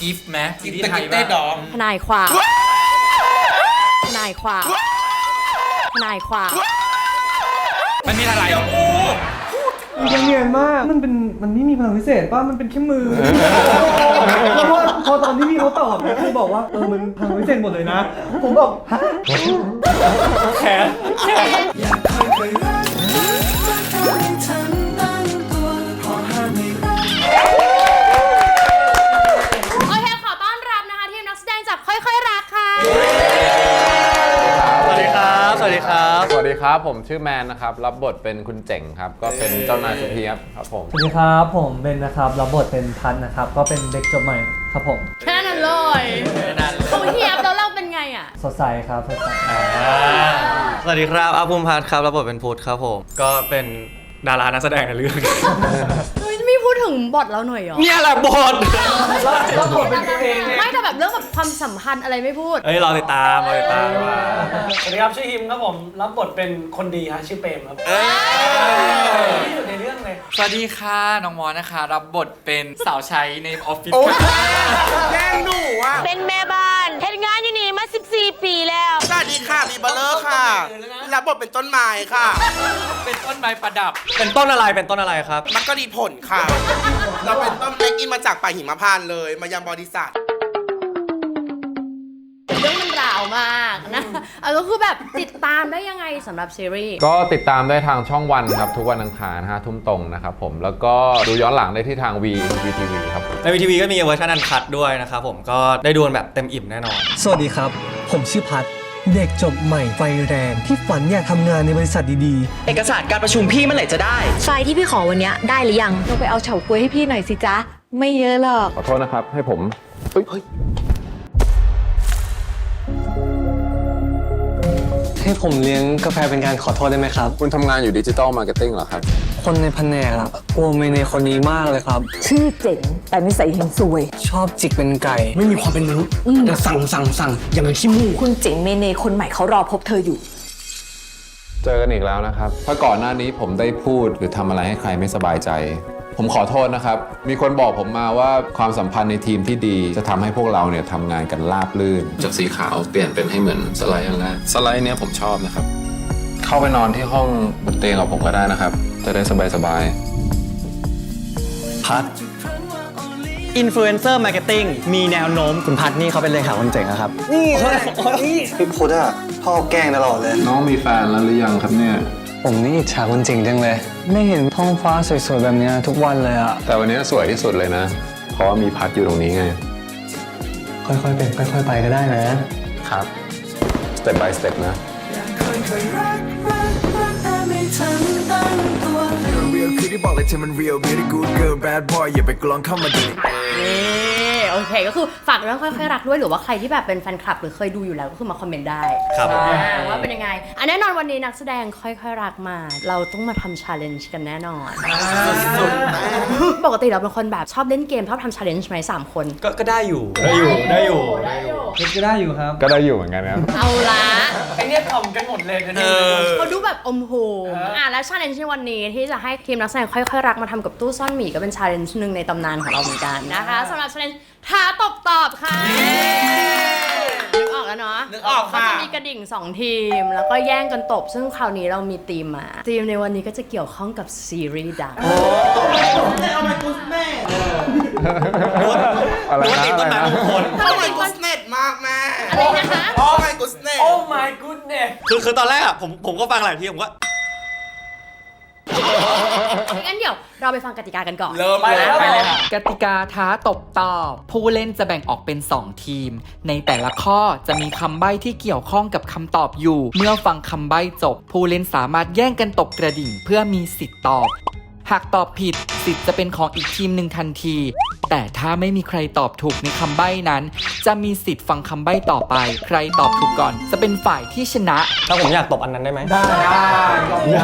เรียนพลังกิฟต์ไหมซีรีส์ไทยเต้ดองทนายความทนายความทนายความมันมีอะไรอะยังเนียนมาก มันเป็นมันไม่มีพลังพิเศษป่ะมันเป็นแค่มือเพราะว่าพอตอนที่พี่เขาตอบเนี่ยคือบอกว่าเออมันพลังพิเศษหมดเลยนะ ผมบอกฮะแขนแขน ครับผมชื่อแมนนะครับ รับบทเป็นคุณเจ๋งครับ ก็เป็นเจ้านายสุเทียบครับผม สวัสดีครับผมเบนนะครับรับบทเป็นพัทนะครับ ก็เป็นเด็กจบใหม่ครับผมแค่นั้นเลยเขาเฮียบแล้วเราเป็นไงอะ สดใสครับสดใสสวัสดีครับอาภูมิพัฒน์ครับรับบทเป็นพุทธครับผม ก็เป็นดารานักแสดงในเรื่องเฮ้ยไม่พูด ถึงบทเราหน่อยเหรอ เนี่ยแหละบทรับบทเป็นตัวเองไม่แต่แบบเรื่องแบบความสัมพันธ์อะไรไม่พูด เอ้ยรอติดตามรอติดตามว่าสวัสดีครับชื่อฮิมครับผมรับบทเป็นคนดีฮะชื่อเปรมครับที่สุดในเรื่องเลยสวัสดีค่ะน้องมอนะคะ รับบทเป็นสาวใช้ในออฟฟิศแกล้งหนูอะเป็นแม่บ้านเฮ็ดงานอยู่นี่ มา14ปีแล้ว สวัสดีค่ะบีเบลเลอร์ค่ะ รับบทเป็นต้นไม้ค่ะ เป็นต้นไม้ประดับ เป็นต้นอะไรเป็นต้นอะไรครับ มันก็ดีผลค่ะ เราเป็นต้นเล็กอินมาจากป่าหิมพานต์เลย มายังบริษัท นะเอาก็คือแบบติดตามได้ยังไงสำหรับซีรีส์ ก็ติดตามได้ทางช่องวันครับ ทุกวันอังคารห้าทุ่มตรงนะครับผมแล้วก็ดูย้อนหลังได้ที่ทาง V VTV ครับผมในวีทีวีก็มีเวอร์ชันอันคัดด้วยนะครับผมก็ได้ดูกันแบบเต็มอิ่มแน่นอน สวัสดีครับ ผมชื่อพัทเด็กจบใหม่ไฟแรง ที่ฝันอยากทำงานในบริษัทดีๆเอกสารการประชุมพี่เมื่อไหร่จะได้ ไฟล์ที่พี่ขอวันเนี้ยได้หรือยังเราไปเอาเฉาก๊วยให้พี่หน่อยสิจ๊ะ ไม่เยอะหรอก ขอโทษนะครับ ให้ผมเฮ้ย ให้ผมเลี้ยงกาแฟเป็นการขอโทษได้ไหมครับ คุณทำงานอยู่ดิจิตอลมาร์เก็ตติ้งเหรอครับ คนในแผนกอะกลัวเมเนคนนี้มากเลยครับ ชื่อเจ๋งแต่นิสัยเฮงซวย ชอบจิกเป็นไก่ ไม่มีความเป็นมนุษย์อย่าสั่งสั่งสั่งอย่างนั้นขี้มูกคุณเจ๋งเมเนคนใหม่เขารอพบเธออยู่ เจอกันอีกแล้วนะครับ ถ้าก่อนหน้านี้ผมได้พูดหรือทำอะไรให้ใครไม่สบายใจ ผมขอโทษนะครับ มีคนบอกผมมาว่าความสัมพันธ์ในทีมที่ดี จะทำให้พวกเราเนี่ยทำงานกันราบลื่น จากสีขาวเปลี่ยนเป็นให้เหมือนสไลด์อันแรกสไลด์เนี้ยผมชอบนะครับ เข้าไปนอนที่ห้องบนเตียงกับผมก็ได้นะครับ จะได้สบายๆพัดอินฟลูเอนเซอร์มาร์เก็ตติ้งมีแนวโน้มคุณพัดนี่เขาเป็นเลขาคนเจ๋งอะครับพี่พุทธอะชอบแกล้งตลอดเลย น้องมีแฟนแล้วหรือยังครับเนี่ย ผมนี่อิจฉาคนจริงจังเลย ไม่เห็นท้องฟ้าสวยๆแบบเนี้ยทุกวันเลยอะแต่วันนี้สวยที่สุดเลยนะ เพราะว่ามีพัดอยู่ตรงนี้ไง ค่อยๆเป็นค่อยๆไปก็ได้นะ ครับ step by step นะ real คือที่บอกเลยเธอมัน real beauty good girl bad boy อย่าไปกลองเข้ามาดูนี่ โอเค ก็คือฝากเรื่องค่อยๆรักด้วยหรือว่าใครที่แบบเป็นแฟนคลับหรือเคยดูอยู่แล้วก็คือมาคอมเมนต์ได้ครับอ่าว่าเป็นยังไงอันแน่นอนวันนี้นักแสดงค่อยๆรักมา เราต้องมาทำชาเลนจ์กันแน่นอนปกติเราเป็นคนแบบชอบเล่นเกมชอบทำชาเลนจ์ไหมสามคน ก็ก็ได้อยู่ ได้อยู่ได้อยู่ได้อยู่ ก็ได้อยู่ครับ ก็ได้อยู่เหมือนกันครับ เอาละไอเนี่ยถ่อมกันหมดเลยนะเนี่ยเขาดูแบบอมโหมอะและชาเลนจ์ในวันนี้ที่จะให้ทีมนักแสดงค่อยๆรักมาทำกับตู้ซ่อนหมีก็เป็นชาเลนจ์หนึ่งในตำนานของเราเหมือนกันนะคะสำหรับชาเลนจ์ท้าตบตอบค่ะนึกออกแล้วเนาะนึกออกค่ะ เขาจะมีกระดิ่งสองทีม แล้วก็แย่งกันตบ ซึ่งคราวนี้เรามีทีมมาทีมในวันนี้ก็จะเกี่ยวข้องกับซีรีส์ดังอะไรนะอะไรนะโอ้ my goodness มากแม่อะไรนะคะโอ้ my goodness โอ้ my goodness คือคือตอนแรกอะผมผมก็ฟังหลายทีผมก็ งั้นเดี๋ยวเราไปฟังกติกากันก่อน เริ่มไปเลยแล้วไปเลยค่ะ กติกาท้าตบตอบ ผู้เล่นจะแบ่งออกเป็น 2 ทีม ในแต่ละข้อจะมีคำใบ้ที่เกี่ยวข้องกับคำตอบอยู่ เมื่อฟังคำใบ้จบ ผู้เล่นสามารถแย่งกันตบกระดิ่งเพื่อมีสิทธิ์ตอบ หากตอบผิดสิทธิ์จะเป็นของอีกทีมหนึ่งทันที แต่ถ้าไม่มีใครตอบถูกในคำใบ้นั้น จะมีสิทธิ์ฟังคำใบ้ต่อไป ใครตอบถูกก่อน จะเป็นฝ่ายที่ชนะ ถ้าผมอยากตบอันนั้นได้ไหมได้ได้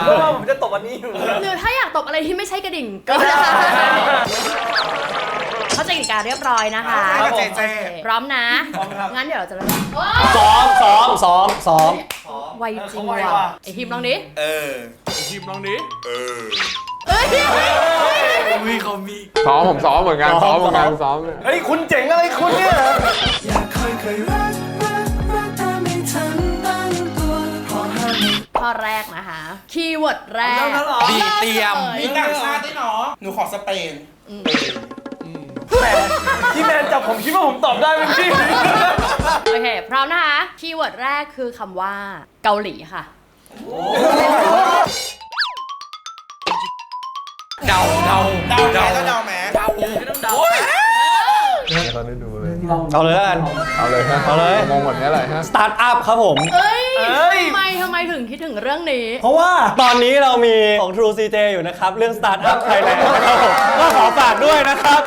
เพราะว่าผมจะตบวันนี้อยู่หรือถ้าอยากตบอะไรที่ไม่ใช่กระดิ่งก็ได้เข้าใจกติกาเรียบร้อยนะคะครับผมเจเจพร้อมนะ งั้นเดี๋ยวเราจะเริ่มซ้อมซ้อมซ้อมซ้อมไวจริงเขาไวว่ะว่ะไอทีมลองดิเออทีมลองดิอุ้ ยเขามีซ้อมผมซ้อมเหมือนกันซ้อมเหมือนกันซ้อมเฮ้ยคุณเจ๋งอะไรคุณเนี่ยข้อแรกนะคะ คีย์เวิร์ดแรกแล้วเหรอบีเตรียม มีต่างชาติด้วยเนาะหนูขอสเปนแหมที่แมนจับผมคิดว่าผมตอบได้เป็นพี่ โอเค พร้อมนะคะ คีย์เวิร์ดแรกคือคำว่าเกาหลีค่ะ เดาเดาเดาแม้ก็เดาแม้เอาเลยแล้วกัน เอาเลยฮะเอาเลยงงหมดเนี้ยอะไรฮะ สตาร์ทอัพครับผม เอ้ยเอ้ย ทำไมทำไมถึงคิดถึงเรื่องนี้ เพราะว่าตอนนี้เรามีของ True CJ อยู่นะครับ เรื่อง Startup Thailand นะครับผมก็ขอฝากด้วยนะครับ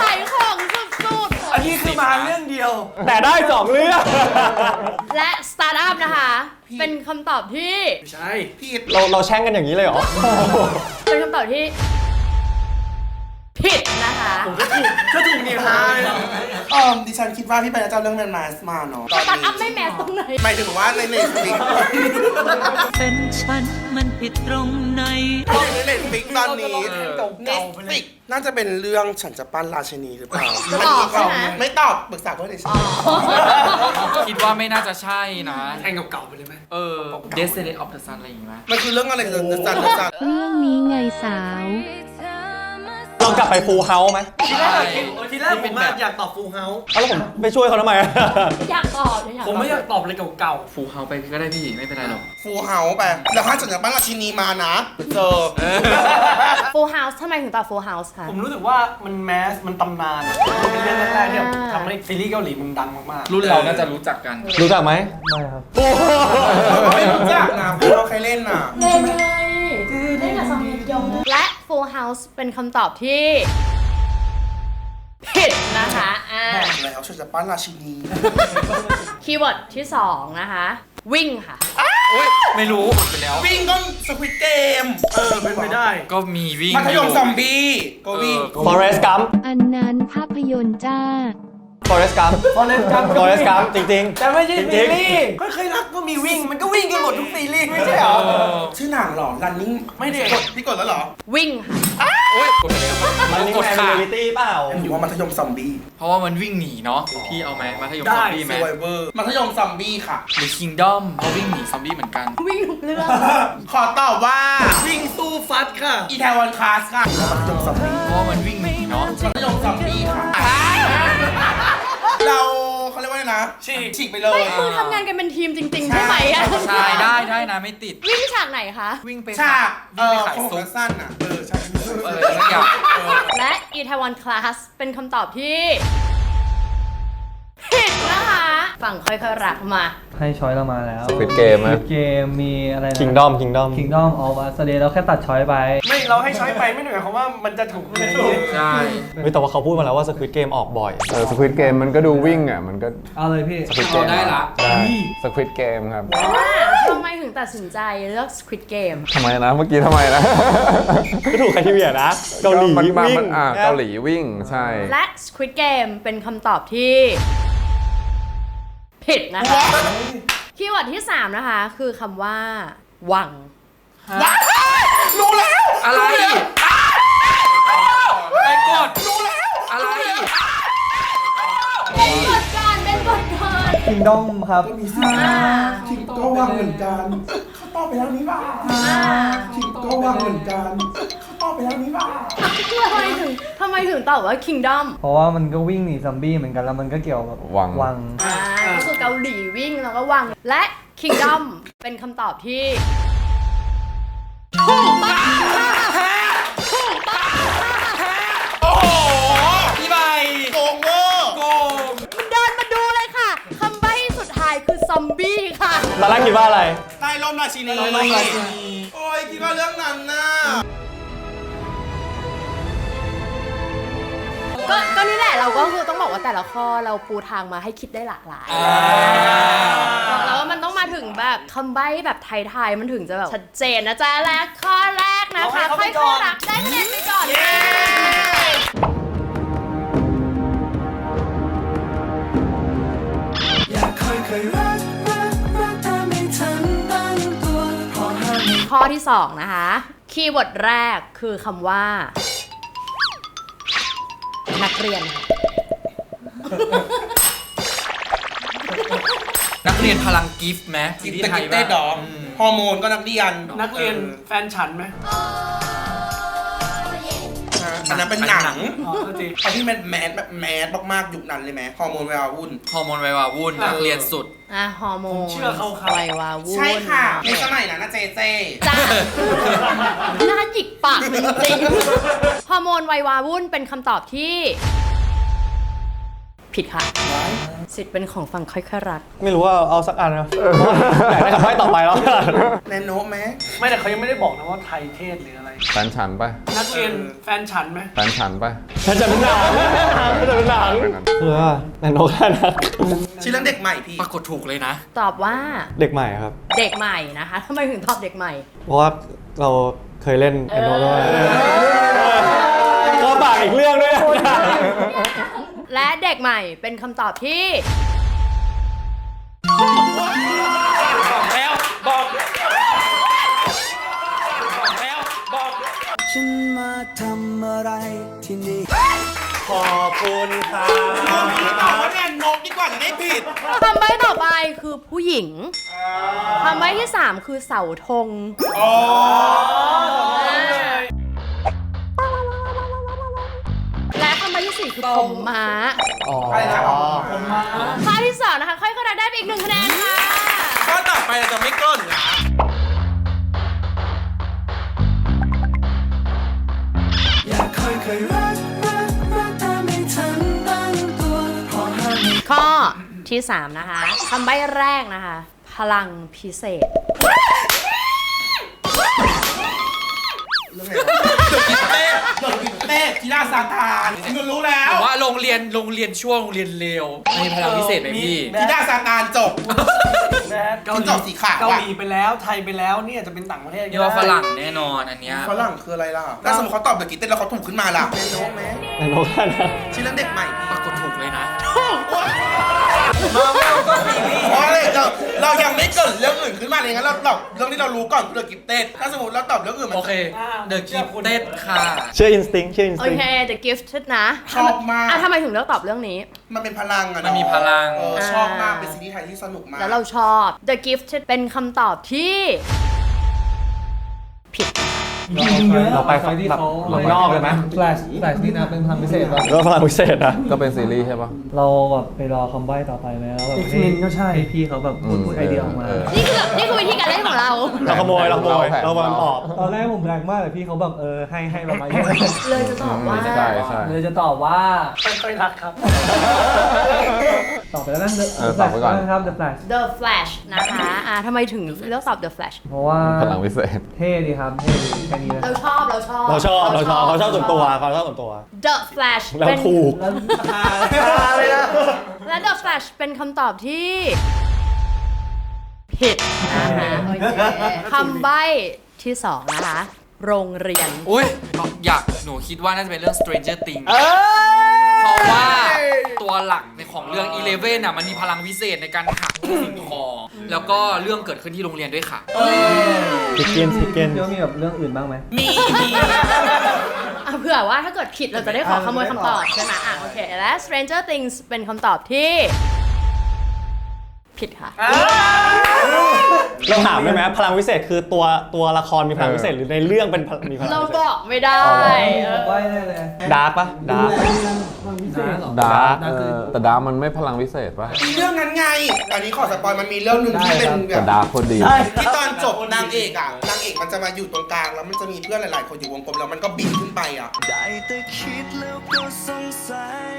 ขายของสุดอันนี้คือมาเรื่องเดียว แต่ได้สองเรื่อง ๆ และสตาร์ทอัพนะคะ เป็นคำตอบที่ ไม่ใช่ ผิดเราเราแช่งกันอย่างนี้เลยเหรอ เป็นคำตอบที่ ผิดนะคะถ้าถูกนี่ฮาเลยนะเออดิฉันคิดว่าพี่ไปจะเอาเรื่องแมนมาสมาเนาะสตาร์ทอัพไม่แมสตรงไหน หมายถึงว่าในเน็ตฟิกเป็นฉันมันผิดตรงไหนในเน็ตฟิกตอนนี้เน็ตฟิกน่าจะเป็นเรื่องฉันจะปั้นราชินีหรือเปล่าจะตอบใช่ไหมไม่ตอบปรึกษาเพื่อนดิฉันคิดว่าไม่น่าจะใช่นะแทงเก่าๆไปเลยไหมเออ Destiny of the Sun อะไรอย่างงี้ไหมมันคือเรื่องอะไรกันจันจันเรื่องนี้ไงสาวเรา กลับไป Full House ไหมทีแรกอะคิดทีแรกผมอะอยากตอบฟูลเฮาส์เอาแล้วผมไปช่วยเขาทำไม อยากตอบอยากตอบผมไม่อยากตอบอะไรเก่าฟูเฮาไปก็ได้พี่ไม่เป็นไรหรอก ฟูเฮาไป แล้วถ้าฉันจะปั้นราชินีมานะเจอฟูลเฮาส์ทำไมถึงตอบฟูลเฮาส์คะ ๆ ผมรู้สึกว่ามันแมส มันตำนานมันเป็นเรื่องแรกๆที่แบบทำให้ซีรีส์เกาหลีมันดังมากๆ รุ่นเราน่าจะรู้จักกัน รู้จักไหมไม่ครับไม่รู้จักนะเราเคยเล่นน่ะ เล่นไงเล่นกับซองเฮยองและ Full House เป็นคำตอบที่ ผิดนะคะอ่าบอกแล้วฉันจะปั้นราชินี คีย์เวิร์ดที่ 2 นะคะ วิ่งค่ะ อุ้ยไม่รู้หมดไปแล้ว วิ่งก็สควิตเกมเออเป็นไปได้ ก็มีวิ่งมัธยมอซอมบี้ก็วิ่ง Forest Gump อันนั้นภาพยนตร์จ้า Forest Gump Forest Gump ก็ Forest วิ่ง Gump จริง แต่ไม่ใช่จริซีงๆ รีส์ก็เคยรักก็มีวิ่ง มันก็วิ่งกันหมดทุกซีรีส์ไม่ใช่เหรอ ชื่อหนังเหรอ running ไม่ได้กดพี่กดแล้วเหรอวิ่งค่ะอุ้ยกดไปแล้วๆ มันนี่กดแมนค่ะเรียลิตี้เปล่า อยู่ว่ามัธยมซอมบี้เพราะว่ามันวิ่งหนีเนาะพี่เอาไหมมัธยมได้ซอมบี้ไหม survivor มัธยมซอมบี้ค่ะ หรือ Kingdom เขาวิ่งหนีซอมบี้เหมือนกัน วิ่งทุกเรื่องขอตอบว่าวิ่งสู้ฟัดค่ะอีแทวันคลาสค่ะมัธยมซอมบี้เพราะว่ามันวิ่งหนีเนาะมัธยมซอมบี้ค่ะ เราเขาเรียกว่าไงนะฉีก ฉีกไปเลย ไม่คือทำงานกันเป็นทีมจริงๆใช่ไหมอะใช่ได้ได้นะไม่ติด วิ่งฉากไหนคะ วิ่งไปฉากเอวิ่งไปอขายของซุปสั้นอะ เออใช่เออสักอย่างและอีทวันคลาสเป็นคำตอบที่ผิดนะคะ ฝั่งค่อยๆรักมา ให้ช้อยเรามาแล้ว Squid Game ไหม Squid Game มีอะไรนะ Kingdom Kingdom Kingdom of Us เดย์เราแค่ตัดช้อยไป ไม่เราให้ช้อยไปไม่ได้หมายความว่ามันจะถูกไม่ถูกใช่เฮ้ยแต่ว่าเขาพูดมาแล้วว่า Squid Game ออกบ่อย เออสควิตเกมมันก็ดูวิ่งอะ มันก็เอาเลยพี่ สควิตเกเอามได้ละ ได้สควิตเกมครับทำไมถึงตัดสินใจเลือก Squid Game ทำไมนะเมื่อกี้ทำไมนะก็ถูกใครทีเวียนะเกาหลีมันมาวิ่งมันอ่าเกาหลีวิ่งใช่ และ Squid Game เป็นคำตอบที่ ผิดนะคะ คีย์เวิร์ดที่ 3 นะคะ คือคำว่าวัง รู้แล้วอะไรไปกดรู้แล้วอะไรเป็นกฎการเป็นกฎการ Kingdom ครับอ่าคิดก็ว่างเหมือนกันเขาตอบไปแล้วนี่ว่าอ่าคิดก็ว่างเหมือนกันเขาตอบไปแล้วนี่ว่าทำไมถึงทำไมถึงตอบว่า Kingdom เพราะว่ามันก็วิ่งหนีซอมบี้เหมือนกันแล้วมันก็เกี่ยวกับวัง วัง อ่า ก็คือเกาหลีวิ่งแล้วก็วัง และ Kingdom เป็นคำตอบที่ถูกต้องค่ะถูกต้องค่ะโอ้โหพี่ใบโกงเวอร์โกงเดินมาดูเลยค่ะคำใบ้สุดท้ายคือซอมบี้ค่ะ ตอนแรกคิดว่าอะไรใต้ร่มราชินีใต้ร่มราชินีโอ้ยคิดว่าเรื่องนั้นน่ะ แหละเราก็คือต้องบอกว่าแต่ละข้อเราปูทางมาให้คิดได้หลากหลายอ่าบอกแล้วว่ามันต้องมาถึงแบบคำใบ้แบบไทยๆมันถึงจะแบบชัดเจนนะจ๊ะและข้อแรกนะคะเอาให้ค่เขาไปก่ออยนๆรักได้คะแนนไปก่อนค่ะข้อที่ 2 นะคะ คีย์เวิร์ดแรกคือคำว่า นักเรียนค่ะนักเรียนพลังกิฟต์ไหมกินที่แต่ไทกิยนเต้ดองฮอร์โมนก็นักเรียนนักเรียนแฟนฉันไหม อันนั้นเป็นหนังอ๋อก็จริงเอาที่มันแมสแบบแมสมากๆยุคนั้นเลยไหมฮอร์โมนเวลาวุ่น ฮอร์โมนไววาวุ่นนักเรียนสุด อะฮอร์โมนเชื่อเขาครับ ไววาวุ่นใช่ค่ะ ในสมัยนั้นนะเจเจ จ้าน่าหยิกปากมันจริงๆฮอร์โมนไววาวุ่นเป็นคำตอบที่ ผิดค่ะ สิทธิ์เป็นของฝั่งค่อยๆรัก ไม่รู้ว่าเอาสักอันนะอยากได้คำใบ้ต่อไปแล้ว แนนโนไหมไม่แต่เขายังไม่ได้บอกนะว่าไทยเทศหรืออะไร แฟนฉันปะนักเรียนแฟนฉันไหมแฟนฉันปะฉันจะเป็นหนังฉันจะเป็นหนังเออแนนโนแค่นั้นชื่อเรื่องเด็กใหม่พี่ ปรากฏถูกเลยนะ ตอบว่าเด็กใหม่ครับ เด็กใหม่นะคะทำไมถึงตอบเด็กใหม่ เพราะว่าเราเคยเล่นแนนโนด้วยก็ปากอีกเรื่องด้วยนะ และเด็กใหม่เป็นคำตอบที่แล้วบอกแล้วบอกฉันมาทำอะไรที่นี่ขอบคุณค่ะบอกว่าแนนโนดีกว่าจะได้ผิดคำใบ้ต่อไปคือผู้หญิงคำใบ้ที่ 3 คือเสาธงอ๋อ และคำใบ้ที่4คือผมม้าอะไรนะข้อที่สองนะคะค่อยๆได้ไปอีกหนึ่งคะแนนค่ะ ข้อต่อไปเราจะไม่กล้นนะอยากค่อยๆรักรักรักแต่ไม่ทันตั้งตัวพอห้ามไม่ข้อที่3นะคะคำใบ้แรกนะคะ พลังพิเศษ เรื่องอะไรวะเต้เต้ กีฬาซาตานคุณรู้แล้วผมว่าโรงเรียนโรงเรียนช่วงโรงเรียนเลวมีพลังพิเศษไหมพี่กีฬาซาตานจบ แบดเกาหคุณลีตอบสีขาวอะ เกาหลีไปแล้วไทยไปแล้วเนี่ยจะเป็นต่างประเทศก็นี่ว่าได้ฝรั่งแน่นอนอันเนี้ยฝรั่งคืออะไรล่ะถ้าสมมติเขาตอบเดอะกิตเต้นแล้วเขาถูกขึ้นมาล่ะแนนโนไหมแนนโนแค่นั้นชื่อเรื่องเด็กใหม่ปรากฏถูกเลยนะมาเวลก็ซีรีส์เพราะอะไรเราเรายังไม่เกิดเรื่องอื่นขึ้นมาเลยงั้นเราตอบเรื่องที่เรารู้ก่อนคือเดอะกิตเต้ถ้าสมมติเราตอบเรื่องอื่นมันโอเค เดอะกิฟเต็ดค่ะ เชื่ออินสติ้งเชื่ออินสโอติ้ง เค The Gifted นะชอบมาก อะทำไมถึงเลือกตอบเรื่องนี้ มันเป็นพลังอะเอะมันมีพลัง เออชอบมากเป็นซีรีส์ไทยที่สนุกมากแล้วเราชอบ The gift เป็นคำตอบที่ ผิด เราไปฝั่งแบบเมืองนอกเลยไหมแฟลชแฟลชนี่นะเป็นพลังพิเศษป่ะก็พลังพิเศษนะก็เป็นซีรีส์ใช่ปะเราแบบไปรอคำใบ้ต่อไปไหมแล้วแบบให้ X-Men ก็ใช่ให้พี่เขาแบบพูดพูดไอเดียออกมาเออนี่คือนี่คือวิธีการเล่นของเรา เราขโมยเราขโมยเราวางตอบตอนแรกผมแรงมากแต่พี่เขาแบบเออให้ให้เรามาเยอะเลยจะตอบว่าใช่ใช่เลยจะตอบว่าค่อยๆรักครับตอบไปแล้วนะ The เออตอบไปก่อน Flash นะครับ The Flash The Flash นะคะอะทำไมถึงเลือกตอบ The Flash เพราะว่าพลังพิเศษเท่ดีครับเท่ดีแค่นี้เลยเราชอบเราชอบเราชอบเราชอบเขาชอบส่วนตัวเขาชอบส่วนตัว The Flash เราเป็นถูกแล้วอะไรนะและ The Flash เป็นคำตอบที่ ผิดนะคะโอเคคำใบ้ที่สองนะคะ โรงเรียน อุ้ยอยากหนูคิดว่าน่าจะเป็นเรื่อง Stranger Things เพ ราะว่าตัวหลักในของเรื่อง Eleven อะมันมีพลังวิเศษในการหักสิ่งของแล้วก็เรื่องเกิดขึ้นที่โรงเรียนด้วยค่ะพิกเกนพิกเกน เดี๋ยวมีแบบเรื่องอื่นบ้างไหม มีมีอะเผื่อว่าถ้าเกิดผิดเราจะได้ขอขโมยคำตอบใช่ไหมอะโอเคและ Stranger Things เป็นคำตอบที่ ผิดค่ะ เราถามได้ไหมพลังวิเศษคือตัวตัวละครมีพลังวิเศษหรือในเรื่องเป็นพลังมีพลังเราวิเศษบอกไม่ได้เออไว้ได้เลยดาร์กปะดาร์ก ดาร์กแต่ดาร์กมันไม่พลังวิเศษปะมีเรื่องนั้นไง อันนี้ขอสปอยมันมีเรื่องหนึ่งที่เป็นแบแต่บดาร์กโคตรดี ที่ตอนจบนางเอกอะนางเอกมันจะมาอยู่ตรงกลางแล้วมันจะมีเพื่อนหลาย ๆ คนอยู่วงกลมแล้วมันก็บินขึ้นไปอะ ได้แต่คิดแล้วก็สงสัย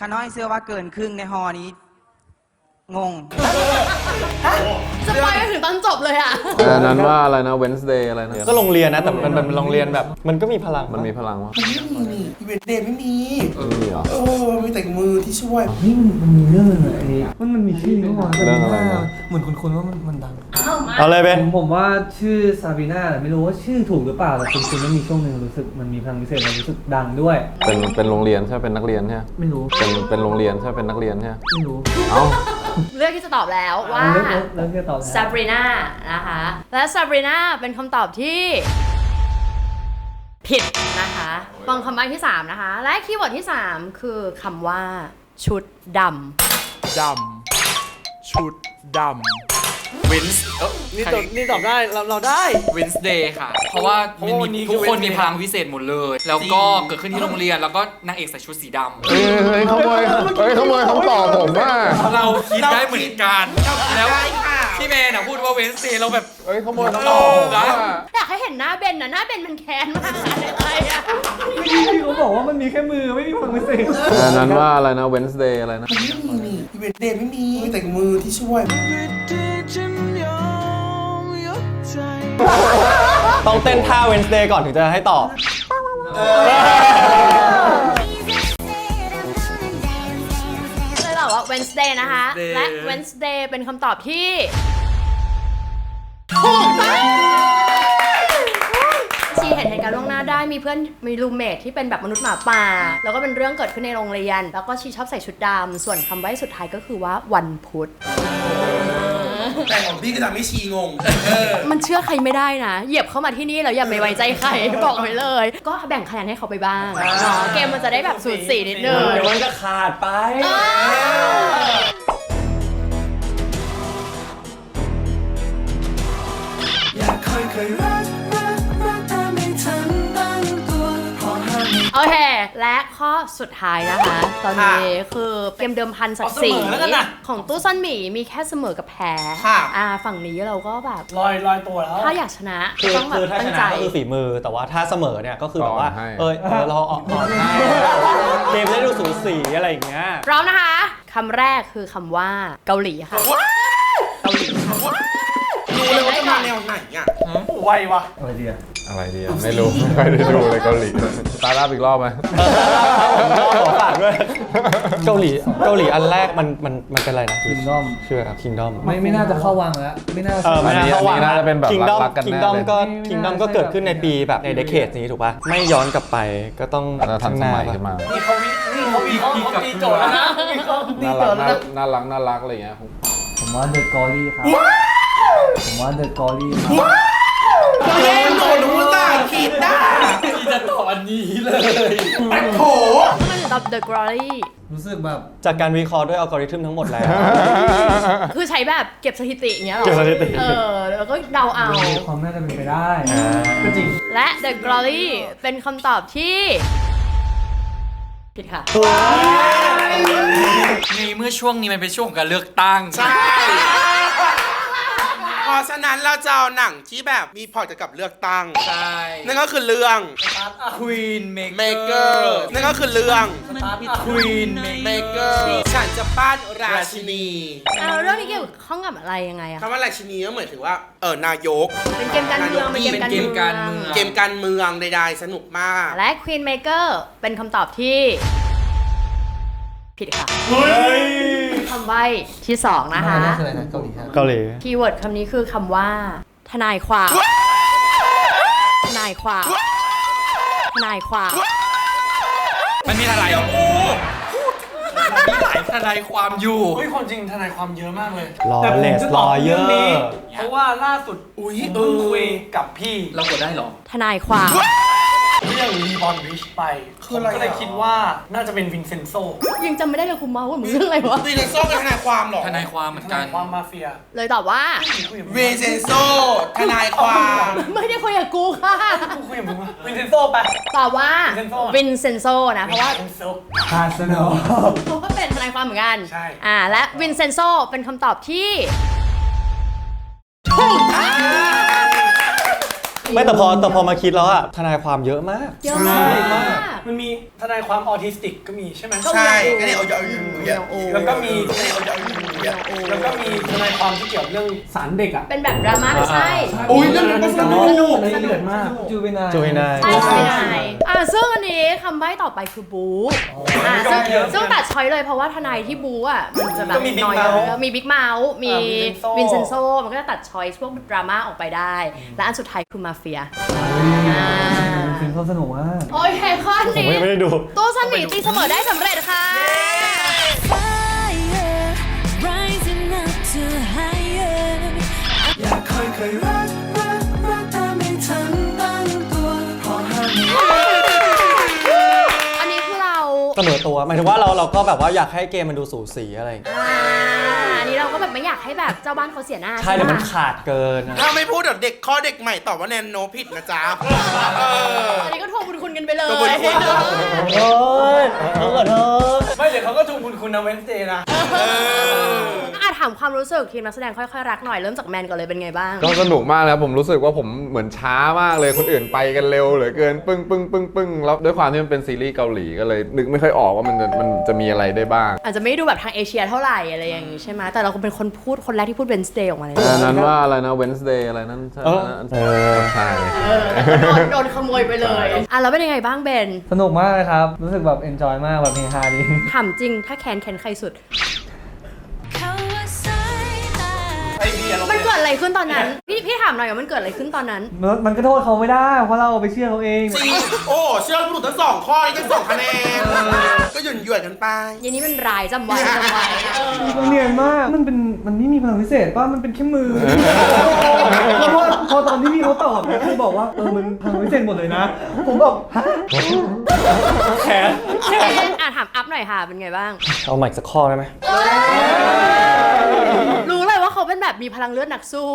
ขาน้อยเสื้อว่าเกินครึ่งในฮอนี้ งงสปอยไปถึงตอนจบเลยอะ อันนั้นว่าอะไรนะ Wednesday อะไรนะ ก็โรงเรียนนะ แต่มันมันเป็นโรงเรียนแบบ มันก็มีพลังมันมีพลังวะมันไม่มีนี่อีเวนต์เดย์ไม่มี ไม่มีเหรอ เออมีแต่มือที่ช่วย นี่มันมันมีเรื่องอะไรไอ้มันมันมีชื่อนี้มาเรื่องอะไรนะ เหมือนคุณคุณว่ามันมันดัง เอาเลยผเป็นมผมว่าชื่อซาบีนาแต่ไม่รู้ว่าชื่อถูกหรือเปล่าแต่คุณคุณมันมีช่วงหนึ่งรู้สึกมันมีพลังพิเศษแล้วรู้สึกดังด้วย เป็นเป็นโรงเรียนใช่ไหมเป็นนักเรียนใช่ไหมไม่รู้เป็นเป็นโรงเรียนใช่ไหมเป็นนักเรียนใช่ไหมไม่รู้เอ้าเลือกที่จะตอบแล้วว่าเลิกเลิกเลิกที่จะตอบแล้ว Sabrina นะคะ และ Sabrina เป็นคำตอบที่ ผิดนะคะฟังคำใบ้ที่ 3 นะคะ และคีย์เวิร์ดที่ 3 คือคำว่าชุดดดำชุดดำ วินส์นี่ตอบนี่ตอบได้เราเราได้ วินส์เดย์ค่ะ เพราะว่าเพราะมันวันนี้มีคือทุกคน Wednesday มีพลังวิเศษหมดเลย แล้วก็เกิดขึ้นที่โรงเรียน แล้วก็นางเอกใส่ชุดสีดำ เฮ้ยเฮ้ยขโมยเฮ้ยขโมยคำตอบผมว่าเราคิดได้เหมือนกัน แล้วได้ค่ะพี่เมย์น่ะพูดว่าเวนส์เดย์เราแบบ เฮ้ยขโมยคำตอบผมว่าำอยากให้เห็นหน้าเบนนะหน้าเบนมันแค้นมากอะไรอะพี่เขาบอกว่ามันมีแค่มือไม่มีพลังพิเศษอันนั้นว่าอะไรนะ Wednesday อะไรนะ ไม่มีนี่อีเวนต์เดย์ไม่มีมีแต่มือที่ช่วย ต้องเต้นท่า Wednesday ก่อนถึงจะให้ตอบ เลยตอบว่า Wednesday นะคะ และ Wednesday เป็นคำตอบที่ถูกต้องชีเห็นเหตุการณ์ล่วงหน้าได้มีเพื่อนมีรูมเมทที่เป็นแบบมนุษย์หมาป่า แล้วก็เป็นเรื่องเกิดขึ้นในโรงเรียน แล้วก็ชีชอบใส่ชุดดำส่วนคำใบ้สุดท้ายก็คือว่าวันพุธ แต่ของพี่ก็ทำให้ชีงง เออ มันเชื่อใครไม่ได้นะ เหยียบเข้ามาที่นี่แล้วอย่าไปไว้ใจใคร บอกไว้เลย ก็แบ่งคะแนนให้เขาไปบ้างเนาะเกมมันจะได้แบบสูสีนิดนึง เดี๋ยวมันจะขาดไป อยากค่อยๆรักรักรัก เค และข้อสุดท้ายนะคะ ตอนนี้คือเกมเดิมพันศักดิ์ศรีเอาเสมอแล้วกันนะของตู้ซ่อนหมีมีแค่เสมอกับแพ้ค่ะ อ่าฝั่งนี้เราก็แบบลอยลอยตัวแล้ว ถ้าอยากชนะคือต้องแบบคือถ้าตั้ชงใจ นะก็คือฝีมือแต่ว่าถ้าเสมอเนี่ยก็คือแบบว่าก่อนให้ เอยเออเราออกก่อนให้เกมได้ดูสูสีอะไรอย่างเงี้ย พร้อมนะคะ คำแรกคือคำว่าเกาหลีค่ะรู้เลยว่าจะมาแนวไหนอะ ไววะอะไรดีอะอะไรดีอะไม่รู้ ไม่ได้ดูเลยเกาหลีตาลาบอีกรอบไหมขอฝากด้วย เกาหลีเกาหลีอันแรกมันมันมันเป็นอะไรนะ Kingdom ชื่อครับ Kingdom ไม่ไม่น่าจะเข้าวังแล้วไม่น่าเออไม่น่าเข้าวังอันนี้น่าจะเป็นแบบ Kingdom รักๆกันแน่ Kingdom เลยก็ไม่น่า Kingdom ก็เกิดขึ้นในปีแบบในเดเคดนี้ถูกป่ะ ไม่ย้อนกลับไปก็ต้องแล้วทันสมัยข้างหขึ้นน้ามา นี่เขาวินี่เขาวิเขาเขาตีโจทย์แล้วนะนี่เขาตีน่าโจรักทย์แล้วนะน่ารักน่ารักอะไรอย่างเงี้ยผมผมว่าเดอะกอรี่ครับผมว่าเดอะกอรี่ครับ เล่นโดนรู้ต่าขีดได้ที่จะตอบอันนี้เลยโถทำไมถึงตอบ The Glory รู้สึกแบบ จากการวิเคราะห์ด้วยอัลกอริทึมทั้งหมดแล้ว คือใช้แบบเก็บสถิติอย่างเงี้ยหรอ เก็บสถิติ เออ แล้วก็เดาเอา ความน่าจะเป็นไปได้ก็จริง และ The Glory เป็นคำตอบที่ผิดค่ะในเมื่อช่วงนี้มันเป็นช่วงของการเลือกตั้ง ใช่ เพราะฉะนั้นเราจะเอาหนังที่แบบมีพอร์ตเกี่ยวกับเลือกตั้ง ใช่นั่นก็คือเรื่อง Queen Maker Maker นั่นก็คือเรื่อง Queen Maker ฉันจะป้านราชินีอ่าเรื่องนี้เกี่ยวข้องกับอะไรยังไงอะคำว่าราชินีก็เหมือนถึงว่าเออนายก เป็นเกมการเมืองเป็นเกมเป็นการเกเมืมองการเมือง เกมการเมืองใดๆสนุกมาก และ Queen Maker เป็นคำตอบที่ ผิดค่ะ คำใบ้ที่สองนะคะน่าจะอะไรนะเกาหลีครับเกาหลีคีย์เวิร์ดคำนี้คือคำว่า ทนายความ ทนายความ ทนายความ มันมีอะไรมีหลายทนายความอยู่ เฮ้ยความจริงทนายความเยอะมากเลย Lawless แต่ผมจะตอบเรื่องนี้ lawyer เพราะว่าล่าสุดอุ้ยเพิ่งคุยกับพี่เรากดได้เหรอ ทนายความเรื่องรีบอนริชไปคืออะไรผมก็เลยอะ คิดว่าน่าจะเป็นวินเซนโซยังจำไม่ได้เลยคุณเมาส์ว่ามึงเรื่องอะไรวะวีเซนโซเป็นทนายความเหรอทนายความเหมือนทกันานยความมาเฟียเลยตอบว่า เวเซนโซทนายความไม่ได้คุยกับกูค่ะ กูคุยกับมึงว่าวินเซนโซไป ตอบว่า Vincenzo วินเซนโซนะ เพราะว่าวินเซนโซคาสโน เขาก็เป็นทนายความเหมือนกันใช่ อ่า และวินเซนโซเป็นคำตอบที่ ไม่แต่พอแต่พอมาคิดแล้วอะทนายความเยอะมาก เยอะมากมันมีทนายความออทิสติกก็มีใช่ไหมใช่ก็เลยเอาเอาอยู่อย่างแล้วก็มีก็เลยเอาเอาอยู่อย่างแล้วก็มีทนายความที่เกี่ยวกับเรื่องสารเด็กอะเป็นแบบดราม่าไม่ใช่อุ้ยเรื่องนี้ก็สนุกสนุกอันสนี้นุเดืกอดมากจูเวนายจูเวนายใช่ใช่ใช่ อ่าซึ่งอันนี้คำใบ้ต่อไปคือบูอ่าซึ่งซึ่งตัดช้อยเลยเพราะว่าทนายที่บูอะมันจะแบบก็มี Big น้อย Mouth มีบิ๊กเมาส์มีอ่าวิน Vincenzo เซนโซมันก็จะตัดช้อยพวกดราม่าออกไปได้ และอันสุดท้ายคือมาเฟียอ่าฟิล์มเขาสนุกมากโอเคข้อผมนี้ไม่ได้ดู ตู้สนิทตีเสมอได้สำเร็จค่ะอยากค่อยๆรักรักรักแต่ไม่ทันตั้งตัวเพร เสมอตัวหมายถึงว่าเราเราก็แบบว่าอยากให้เกมมันดูสูสีอะไรอย่างเงี้ยอ่าอันนี้เราก็แบบไม่อยากให้แบบเจ้าบ้านเขาเสียหน้าใช่เดี๋ยวมันไหขาดเกินนะถ้าไม่พูดเดี๋ยวเด็กข้อเด็กใหม่ตอบว่าแนนโนผิดนะจ๊ะเออ อันนี้ก็โทรบุญคุณกันไปเลยโทรบุญคุณ โอ้ยเออเออ ไม่เดี๋ยวเขาก็ถูกคุณคุณนะเวนสเดย์นะอะถามความรู้สึกทีมนักแสดงค่อยๆรักหน่อยเริ่มจากแมนก่อนเลยเป็นไงบ้าง ก็สนุกมากแล้วผมรู้สึกว่าผมเหมือนช้ามากเลยคนอื่นไปกันเร็วเหลือเกินปึ้งปึ้งปึ้งปึ้งแล้วด้วยความที่มันเป็นซีรีส์เกาหลีก็เลย นึกไม่ค่อยออกว่ามันจะมันจะมีอะไรได้บ้าง อาจจะไม่ได้ดูแบบทางเอเชียเท่าไหร่อะไรอย่างงี้ใช่ไหมแต่เราก็เป็นคนพูดคนแรกที่พูดเวนสเดย์ออกมาเลยอันนั้นว่าอะไรนะ Wednesday อะไรนั่นใช่เออเออใช่เออแล้วก็โดนโดนขโมยไปเลยอะแล้วเป็นยังไงบ้างเบนสนุกมากเลยครับ รู้สึกแบบเอนจอยมากแบบเฮฮาดีถามจริงถ้าแคนแคนใครสุด ขึ้นตอนนั้น พี่พี่ถามหน่อยว่ามันเกิดอะไรขึ้นตอนนั้น มันมันก็โทษเขาไม่ได้ เพราะเราไปเชื่อเขาเองจริงโอ้เชื่อผู้ถูกทั้งสองข้อนี่ทั้งสองคะแนนก็หยุ่นหยวนๆกันไปยันนี้มันรายจำไว้จำไว้เออมันเนียนมาก มันเป็นมันไม่มีพลังพิเศษป่ะ มันเป็นแค่มือแล้วพอพอตอนที่พี่เขาตอบเนี่ยคือบอกว่าเออมันพลังพิเศษหมดเลยนะ ผมบอกฮะแขนอะถามอัพหน่อยค่ะเป็นไงบ้าง เอาใหม่สักข้อได้ไหมรู้ แบบมีพลังเลือดนักสู้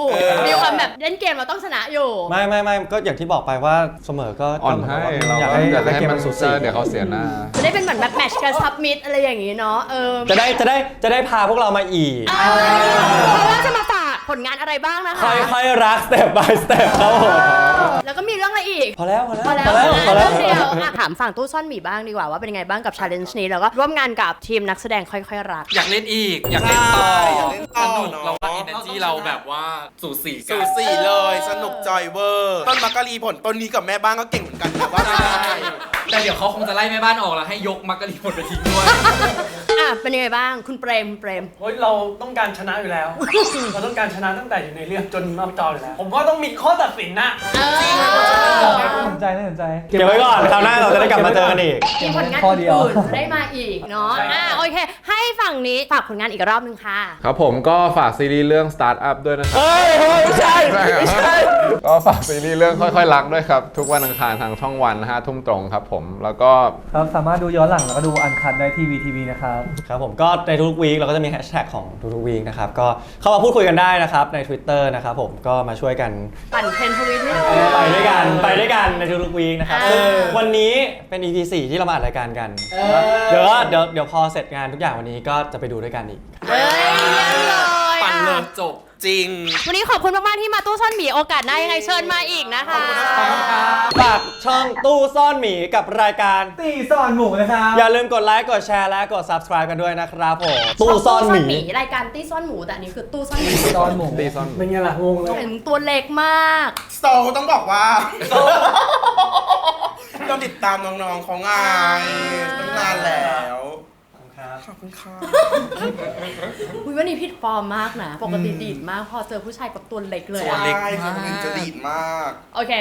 มีความแบบเล่นเกมเราต้องชนะอยู่ ไม่ไม่ไม่ก็อย่างที่บอกไปว่าเสมอก็อ่อนก็ให้เหมืเราอยากก็ให้อยากให้เกมมัมันนสูสีเดี๋ยวเขาเสียหน้า จะได้เป็นเหมือนแบบแมทช์กันซับมิดอะไรอย่างงี้เนาะเออจะได้จะได้จะได้พาพวกเรามาอีกเพราะว่าจะมาฝากผลงานอะไรบ้างนะคะค่อยๆรักสเต็ป by สเต็ปครับผม แล้วก็มีเรื่องอะไรอีกพอแล้วพอแล้วพอแล้วพอแล้วพอแล้ว เรื่องเดียวอะถามฝั่งตู้ซ่อนหมีบ้างดีกว่าว่าเป็นไงบ้างกับชาเลนจ์นี้แล้วก็ร่วมงานกับทีมนักแสดงค่อยๆรัก อยากเล่นอีก อยากเล่นต่ออยากเล่นต่อสนุกเนอะ เราว่า energy เราแบบว่าสูสีกัสูสีเลยสนุกจอยเวอร์ต้นมักกะลีผลต้นนี้กับแม่บ้านก็เก่งเหมือนกันนะว่าใช่แต่เดี๋ยวเขาคงจะไล่แม่บ้านออกแล้วให้ยกมักกะลีผลไปทิ้งด้วย อะเป็นยังไงบ้างคุณเปรมคุณเปรม เฮ้ยเราต้องการชนะอยู่แล้ว เราต้องการชนะตั้งแต่อยู่ในเรื่องจนนอกจออยู่แล้ว ผมว่าต้องมีข้อตัดสินนะ เออน่าสนใจน่าสนใจ เก็บไว้ก่อนคราวหน้าเราจะได้กลับมาเจอกันอีก มีผลงานข้อเดียว อื่นๆจะได้มาอีกเนาะ อะโอเค ให้ฝั่งนี้ฝากผลงานอีกรอบนึงค่ะ ครับผมก็ฝากซีรีส์เรื่อง Start Up ด้วยนะครับ เฮ้ยเฮ้ยไม่ใช่ไม่ใช่ ก็ฝากซีรีส์เรื่องค่อยๆรักด้วยครับ ทุกวันอังคารทางช่องวันห้าทุ่มตรงครับผมแล้วก็ ครับสามารถดูย้อนหลังแล้วก็ดูอันคัดได้ที่วีทีวีนะครับ ครับผมก็ในทุกๆวีคเราก็จะมีแฮชแท็กของทุกๆวีคนะครับ ก็เข้ามาพูดคุยกันได้นะครับใน Twitter นะครับผมก็มาช่วยกัน ปั่นเทรนด์ทวิตให้ดู ไปด้วยกันไปด้วยกันในทุกๆวีคนะครับ เออซึ่งวันนี้เป็น EP 4ที่เรามาอัดรายการกัน เดี๋ยวก็เดี๋ยวเดี๋ยวพอเสร็จงานทุกอย่างวันนี้ก็จะไปดูด้วยกันอีก เอ้ยเยี่ยมเลยปั่นเลยอะจบจริง วันนี้ขอบคุณมากๆที่มาตู้ซ่อนหมีโอกาสหน้ายังไงเชิญมาอีกนะคะ ฝากช่องตู้ซ่อนหมีกับรายการ ตีซ่อนหมูนะครับ อย่าลืมกดไลค์กดแชร์และกด subscribe กันด้วยนะครับผมตู้ซ่อนหมีรายการตี้ซ่อนหมูแต่อันนี้คือตู้ซ่อนหมีซ่อนหมูตีซ่อนเป็นไงล่ะงงเลย เห็นตัวเล็กมาก โซต้องบอกว่าเราติดตามน้องๆเขาไงตั้งนานแล้ว ขอบคุณค่ะอุ้ยวันนี้ผิดฟอร์มมากนะ ปกติดีดมาก พอเจอผู้ชายกับตัวเล็กเลยตัวอะเล็กมากจะดีดมาก โอเค